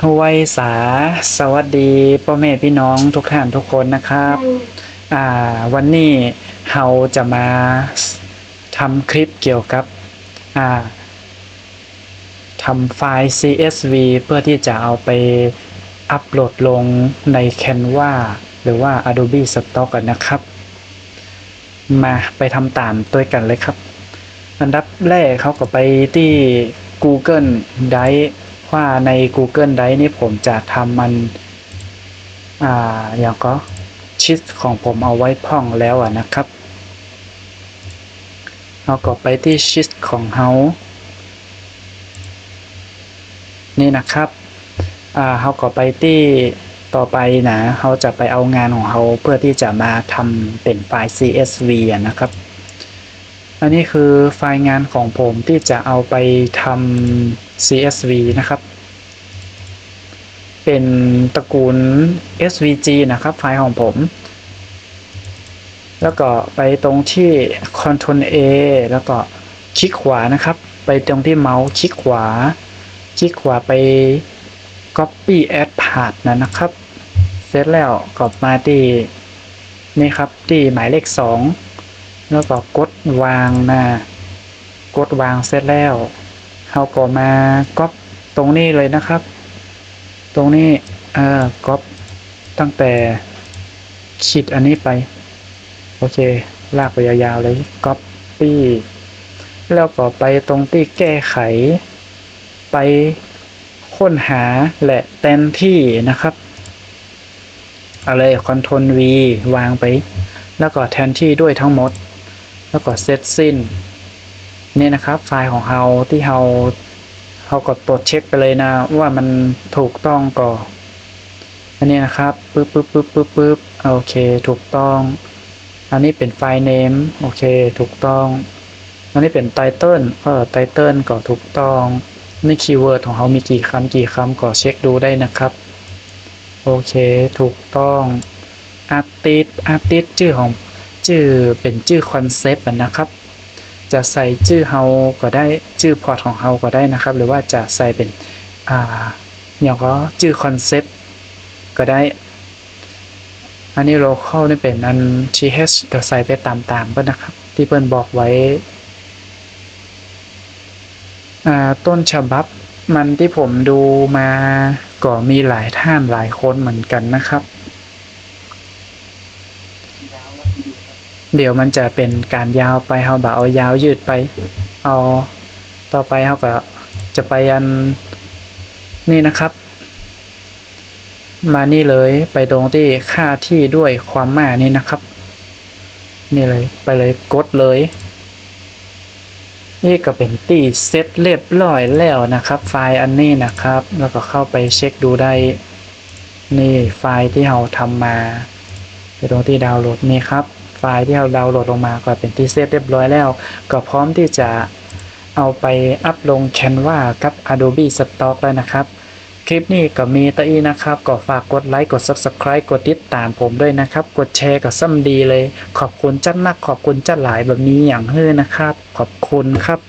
ไวยสาสวัสดีพ่อแม่พี่น้องทุกท่านทุกคนนะครับ อ่า วันนี้เราจะมาทำคลิปเกี่ยวกับ อ่าทำไฟล์ CSV เพื่อที่จะเอาไปอัปโหลดลงใน Canva หรือว่า Adobe Stock กันนะครับ มาไปทำตามด้วยกันเลยครับ อันดับแรกเขาก็ไปที่ Google Drive ว่าใน Google Drive นี่ผมจะทำมันอ่าอย่างก็ชิดของผมเอาไว้พ่องแล้วอะนะครับเราก็ไปที่ชิดของเฮานี่นะครับอ่าเขาก็ไปที่ต่อไปนะเขาจะไปเอางานของเขาเพื่อที่จะมาทำเป็นไฟล์ CSV อะนะครับ อันนี้คือไฟล์งานของผมที่จะเอาไปทำ CSV นะครับ เป็นตระกูล SVG นะครับไฟล์ของผม แล้วก็ไปตรงที่ Ctrl A แล้วก็คลิกขวานะครับ ไปตรงที่เมาส์คลิกขวา คลิกขวาไป Copy Add Path นะนะครับ เสร็จแล้วก็มาที่นี่ครับที่หมายเลข 2 แล้วก็กดวางนะกดวางเสร็จแล้วเราก็มาก๊อปตรงนี้เลยนะครับ ตรงนี้เอ่อก๊อปตั้งแต่ขีดอันนี้ไป โอเค ลากไปยาวๆเลย Copy แล้วก็ไปตรงที่แก้ไข ไปค้นหาและแทนที่นะครับเอาเลย Ctrl V วางไป แล้วก็แทนที่ด้วยทั้งหมด แล้วก็เซตสิ้น นี่นะครับ ไฟล์ของเราที่เรา เรากดตรวจเช็คไปเลยนะ ว่ามันถูกต้องก่อนอันนี้นะครับปึ๊บปึ๊บปึ๊บปึ๊บปึ๊บโอเค ถูกต้อง อันนี้เป็นไฟล์เนมโอเค ถูกต้อง อันนี้เป็นไตเติลเออไตเติลก็ถูกต้องนี่คีย์เวิร์ดของเขามีกี่คำกี่คำก็เช็คดูได้นะครับ โอเค ถูกต้องอาร์ติสอาร์ติสชื่อของชื่อเป็นชื่อคอนเซปต์นะครับ จะใส่ชื่อเฮาก็ได้ชื่อพอร์ตของเฮาก็ได้นะครับ หรือว่าจะใส่เป็นอ่าอย่างก็ชื่อคอนเซปต์ก็ได้ อันนี้ local นี่เป็นอัน th เดี๋ยวใส่ไปตามๆก็นะครับ ที่เพิ่นบอกไว้ต้นฉบับมันที่ผมดูมาก็มีหลายท่านหลายคนเหมือนกันนะครับ เดี๋ยวมันจะเป็นการยาวไปเขาแบบเอายาวยืดไปเอาต่อไปเขาก็จะไปอันนี่นะครับ มานี่เลยไปตรงที่ค่าที่ด้วยความหมานี่นะครับ นี่เลยไปเลยกดเลย นี่ก็เป็นตีเซตเรียบร้อยแล้วนะครับ ไฟล์อันนี้นะครับ แล้วก็เข้าไปเช็คดูได้ นี่ไฟล์ที่เราทำมา ไปตรงที่ดาวน์โหลดนี่ครับ ไฟล์ที่เราดาวน์โหลดลงมาก็เป็นที่เซตเรียบร้อยแล้ว ก็พร้อมที่จะเอาไปอัพลง Canva กับ Adobe Stock แล้วนะครับ คลิปนี้ก็มีตะอีนะครับ ก็ฝากกดไลค์กด Subscribe กดติดตามผมด้วยนะครับ กดแชร์ก็ซ้ำดีเลย ขอบคุณจัดนักขอบคุณจัดหลายแบบนี้อย่างเฮ้อนะครับ ขอบคุณครับ